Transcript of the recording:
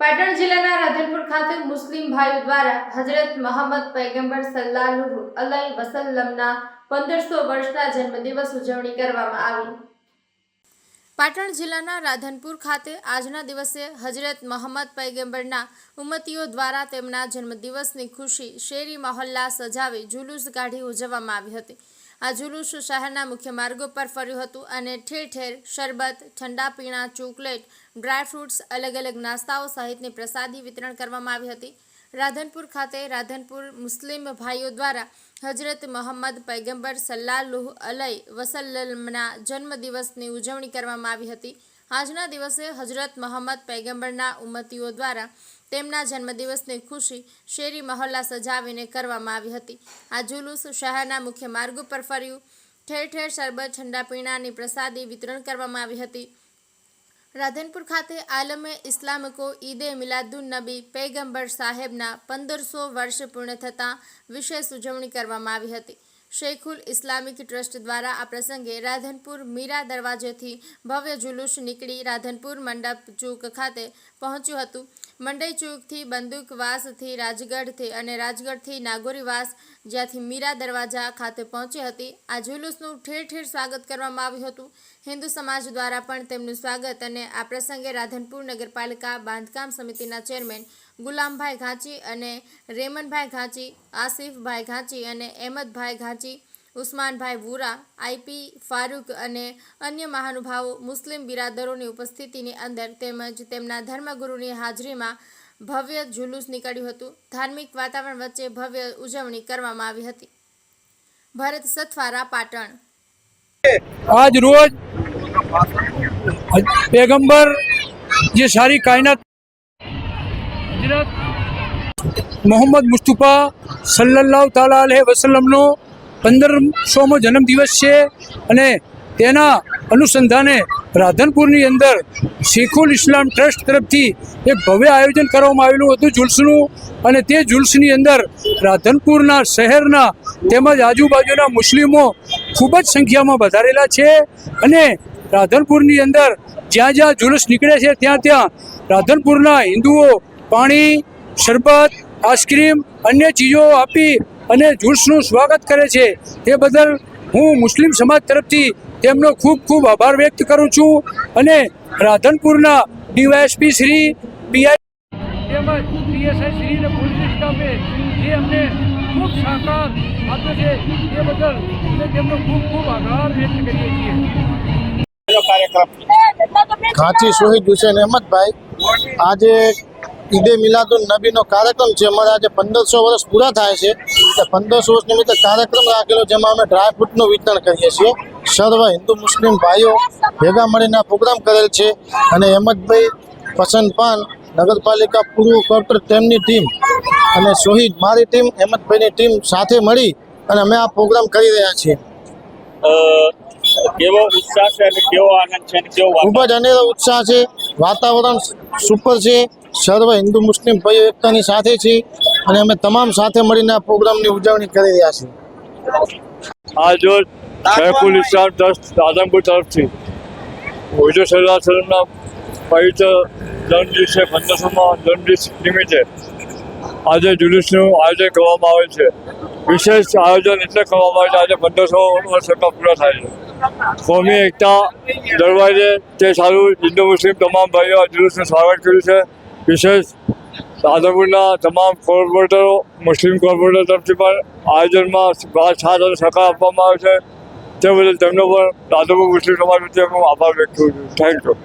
પાટણ જિલ્લાના રાધનપુર ખાતે મુસ્લિમ ભાઈઓ દ્વારા હજરત મોહમ્મદ પૈગંબર સલ્લાલ્લાહુ અલહી વસલ્લમના પંદરસો વર્ષના જન્મદિવસ ઉજવણી કરવામાં આવી. પાટણ જિલ્લાના રાધનપુર ખાતે આજના દિવસે હજરત મોહમ્મદ પૈગંબરના ઉમતીઓ દ્વારા તેમના જન્મદિવસની ખુશી શેરી મહોલ્લા સજાવી જુલુસ કાઢી ઉજવવામાં આવી હતી. આ જુલુસ શહેરના મુખ્ય માર્ગો પર ફર્યું હતું અને ઠેર ઠેર શરબત, ઠંડા પીણા, ચોકલેટ ડ્રાયફ્રૂટ્સ અલગ અલગ નાસ્તાઓ સહિતની પ્રસાદી વિતરણ કરવામાં આવી હતી. રાધનપુર ખાતે રાધનપુર મુસ્લિમ ભાઈઓ દ્વારા હજરત મોહમ્મદ પૈગંબર સલ્લાલ્લાહુ અલય વસલ્લમના જન્મદિવસની ઉજવણી કરવામાં આવી હતી. આજના દિવસે હજરત મોહમ્મદ પૈગંબરના ઉમ્મતીઓ દ્વારા તેમના જન્મદિવસની ખુશી શેરી મહોલ્લા સજાવીને કરવામાં આવી હતી. આ જુલુસ શહેરના મુખ્ય માર્ગો પર ફર્યું. ઠેર ઠેર શરબત, ઠંડા પીણાની પ્રસાદી વિતરણ કરવામાં આવી હતી. રાધનપુર ખાતે આલમે ઇસ્લામકો ઈદે મિલાદુન નબી પૈગંબર સાહેબના પંદરસો વર્ષ પૂર્ણ થતાં વિશેષ ઉજવણી કરવામાં આવી હતી. શેખુલ ઇસ્લામિક ટ્રસ્ટ દ્વારા આ પ્રસંગે રાધનપુર મીરા દરવાજેથી ભવ્ય જુલુસ નીકળી રાધનપુર મંડપ ચૂક ખાતે પહોંચ્યું હતું. મંડઈ ચૂકથી બંદૂકવાસથી રાજગઢથી અને રાજગઢથી નાગોરીવાસ, જ્યાંથી મીરા દરવાજા ખાતે પહોંચી હતી, આ જુલુસનું ઠેર ઠેર સ્વાગત કરવામાં આવ્યું હતું. હિન્દુ સમાજ દ્વારા પણ તેમનું સ્વાગત અને આ પ્રસંગે રાધનપુર નગરપાલિકા બાંધકામ સમિતિના ચેરમેન ગુલામભાઈ ઘાંચી અને રેમનભાઈ ઘાંચી, આસિફભાઈ ઘાંચી અને અહેમદભાઈ ઘાંચી, ઉસ્માનભાઈ વુરા આઈપી ફારૂક અને અન્ય મહાનુભાવો, મુસ્લિમ બિરાદરોની ઉપસ્થિતિની અંદર તેમજ તેમના ધર્મગુરુની હાજરીમાં ભવ્ય જુલુસ નીકળ્યું હતું. ધાર્મિક વાતાવરણ વચ્ચે ભવ્ય ઉજવણી કરવામાં આવી હતી. ભરત સથવારા પાટણ. આજ રોજ પેગંબર જે સારી કાયનાત મોહમ્મદ મુસ્તુફા સલ્લાહ તાલા અલૈહિ વસલ્લમનો પંદરસોમો જન્મદિવસ છે અને તેના અનુસંધાને રાધનપુરની અંદર શેખુલ ઇસ્લામ ટ્રસ્ટ તરફથી એક ભવ્ય આયોજન કરવામાં આવેલું હતું જુલ્સનું અને તે જુલ્સની અંદર રાધનપુરના શહેરના તેમજ આજુબાજુના મુસ્લિમો ખૂબ જ સંખ્યામાં વધારેલા છે અને રાધનપુરની અંદર જ્યાં જ્યાં જુલુસ નીકળે છે ત્યાં ત્યાં રાધનપુરના હિન્દુઓ પાણી શરબત આઈસ્ક્રીમ અન્ય ચીજો આપી અને જુલ્સનું સ્વાગત કરે છે. તે બદલ હું મુસ્લિમ સમાજ તરફથી તેમનો ખૂબ ખૂબ આભાર વ્યક્ત કરું છું અને રાધનપુરના ડીવાયએસપી શ્રી પીઆઈ તેમજ પીએસઆઈ શ્રી અને પોલીસ સ્ટાફે જે અમને ખૂબ સહકાર આપ્યો છે તે બદલ અમે તેમનો ખૂબ ખૂબ આભાર વ્યક્ત કરીએ છીએ. ઘાંચી શહીદ હુસેન અહેમદભાઈ આજે ઈદે મિલાદુન નબીનો કાર્યક્રમ છે. અમારે આજે પંદરસો વર્ષ પૂરા થાય છે. એટલે પંદરસો વર્ષ નિમિત્તે કાર્યક્રમ રાખેલો જેમાં અમે ડ્રાયફ્રૂટનું વિતરણ કરીએ છીએ. સર્વ હિન્દુ મુસ્લિમ ભાઈઓ ભેગા મળીને આ પ્રોગ્રામ કરેલ છે. અને અહેમદભાઈ પસંદ પાન નગરપાલિકા પૂર્વ કોર્ટર તેમની ટીમ અને સોહિદ મારી ટીમ અહેમદભાઈની ટીમ સાથે મળી અને અમે આ પ્રોગ્રામ કરી રહ્યા છીએ. કેવો ઉત્સાહ છે અને કેવો આનંદ છે ખૂબ જ અનેરો ઉત્સાહ છે. વાતાવરણ સુપર છે. સર્વ હિન્દુ મુસ્લિમ ભાઈઓ એકતાની સાથે છે અને અમે તમામ સાથે મળીને આ પ્રોગ્રામની ઉજવણી કરી રહ્યા છીએ. આ જો સૈફુલ ઇસ્લામ ટ્રસ્ટ આદમપુર તરફથી. હુજુર સલ્લાહ સલમના પવિત્ર જન્મદિવસે પંદરસોમાં જન્મદિવસ નિમિત્તે આજે જુલુસનું આયોજન કરવામાં આવે છે. વિશેષ આયોજન એટલે કરવામાં આવે છે, આજે પંદરસો વર્ષ પૂરા થાય છે. કોમી એકતા દરવાજે. તે સારું હિન્દુ મુસ્લિમ તમામ ભાઈઓ આ સ્વાગત કર્યું છે. વિશેષ રાધનપુરના તમામ કોર્પોરેટરો, મુસ્લિમ કોર્પોરેટર તરફથી પણ આયોજનમાં સાથ અને સહકાર આપવામાં આવે છે. તે બદલ તેમનો પણ રાધનપુર મુસ્લિમ સમાજ પ્રત્યે હું આભાર વ્યક્ત કરું છું. Thank you